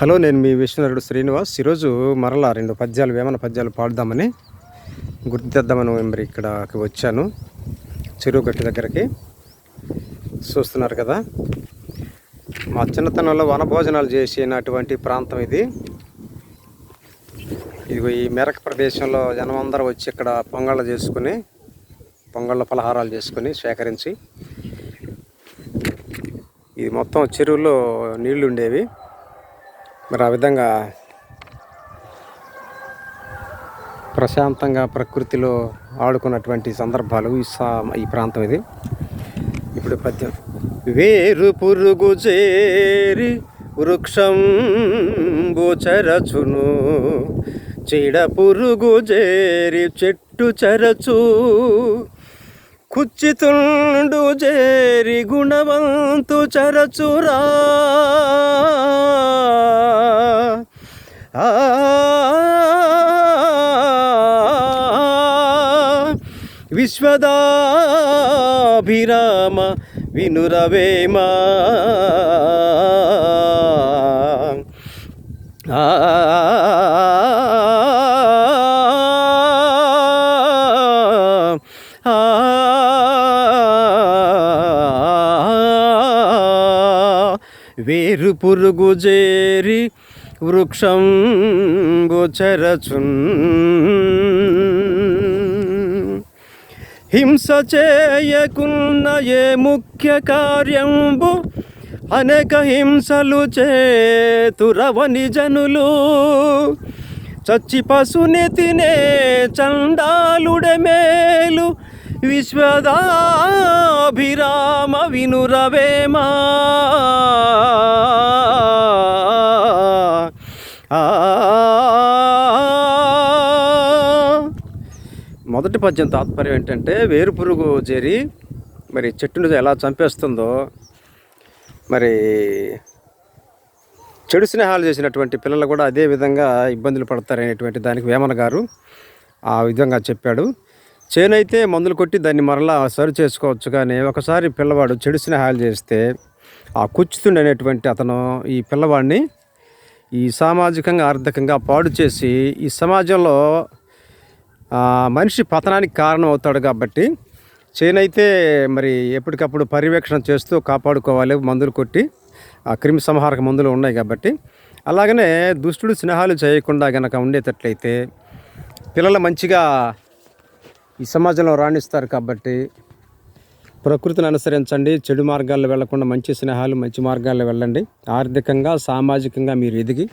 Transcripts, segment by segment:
Hello నేను మీ విష్ణునరుడు శ్రీనివాస్. ఈరోజు మరలా రెండు పద్యాలు వేమన పద్యాలు పాడుదామని గుర్తిద్దామని మరి ఇక్కడకి వచ్చాను. చెరువు గట్టి దగ్గరికి చూస్తున్నారు కదా. మా చిన్నతనంలో వనభోజనాలు చేసినటువంటి ప్రాంతం ఇది. ఇది ఈ మెరక ప్రదేశంలో జనం వచ్చి ఇక్కడ పొంగళ్ళు చేసుకుని పొంగళ్ళ పలహారాలు చేసుకుని సేకరించి ఇది మొత్తం చెరువులో నీళ్ళు ఉండేవి. మరి ఆ విధంగా ప్రశాంతంగా ప్రకృతిలో ఆడుకున్నటువంటి సందర్భాలు ఈ ఈ ప్రాంతం ఇది. ఇప్పుడు పద్యం. వేరు పురుగు చేరి వృక్షం చరచును చీడ పురుగు చేరి చెట్టు చరచు. కుచ్చితుండు చేరి గుణవంతు చరచురా విశ్వదాభిరామ వినురవేమా ఆ వేరు పురుగు చేరి వృక్షం గోచరచున్. హింస చేయకున్న ఏ ముఖ్య కార్యంబు? అనేక హింసలు చేతురవని జనులు. చచ్చి పశుని తినే చండాలుడే మేలు. విశ్వదాభిరామ వినురవేమా మొదటి పద్యం తాత్పర్యం ఏంటంటే వేరు పురుగు చేరి మరి చెట్టును ఎలా చంపేస్తుందో మరి చెడు స్నేహాలు చేసినటువంటి పిల్లలు కూడా అదే విధంగా ఇబ్బందులు పడతారనేటువంటి దానికి వేమన గారు ఆ విధంగా చెప్పాడు. చేనైతే మందులు కొట్టి దాన్ని మరలా సరి చేసుకోవచ్చు కానీ ఒకసారి పిల్లవాడు చెడు స్నేహాలు చేస్తే ఆ కుచ్చుతుండి అనేటువంటి అతను ఈ పిల్లవాడిని ఈ సామాజికంగా ఆర్థికంగా పాడు చేసి ఈ సమాజంలో మనిషి పతనానికి కారణం అవుతాడు కాబట్టి చేనైతే మరి ఎప్పటికప్పుడు పర్యవేక్షణ చేస్తూ కాపాడుకోవాలి మందులు కొట్టి ఆ క్రిమి సంహారక మందులు ఉన్నాయి కాబట్టి. అలాగనే దుష్టుడు స్నేహాలు చేయకుండా గనక ఉండేటట్లయితే పిల్లలు మంచిగా ఈ సమాజంలో రాణిస్తారు కాబట్టి ప్రకృతిని అనుసరించండి చెడు మార్గాల్లో వెళ్ళకుండా మంచి స్నేహాలు మంచి మార్గాల్లో వెళ్ళండి. ఆర్థికంగా సామాజికంగా మీరు ఎదిగి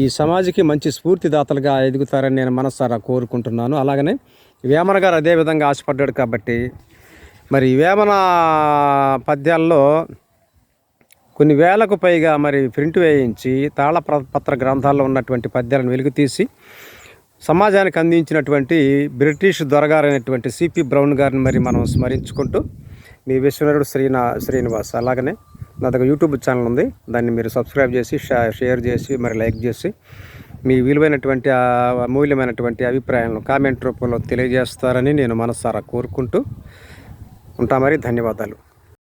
ఈ సమాజకి మంచి స్ఫూర్తిదాతలుగా ఎదుగుతారని నేను మనసారా కోరుకుంటున్నాను. అలాగనే వేమన గారు అదేవిధంగా ఆశపడ్డాడు కాబట్టి మరి వేమన పద్యాల్లో కొన్ని వేలకు పైగా మరి ప్రింట్ వేయించి తాళపత్ర గ్రంథాల్లో ఉన్నటువంటి పద్యాలను వెలుగుతీసి సమాజానికి అందించినటువంటి బ్రిటిష్ దొరగారైనటువంటి సిపి బ్రౌన్ గారిని మరి మనం స్మరించుకుంటూ మీ విశ్వనరుడు శ్రీనా శ్రీనివాస్ అలాగనే నా దగ్గర యూట్యూబ్ ఛానల్ ఉంది. దాన్ని మీరు సబ్స్క్రైబ్ చేసి షేర్ చేసి మరి లైక్ చేసి మీ విలువైనటువంటి అమూల్యమైనటువంటి అభిప్రాయాలను కామెంట్ రూపంలో తెలియజేస్తారని నేను మనసారా కోరుకుంటూ ఉంటా మరి. ధన్యవాదాలు.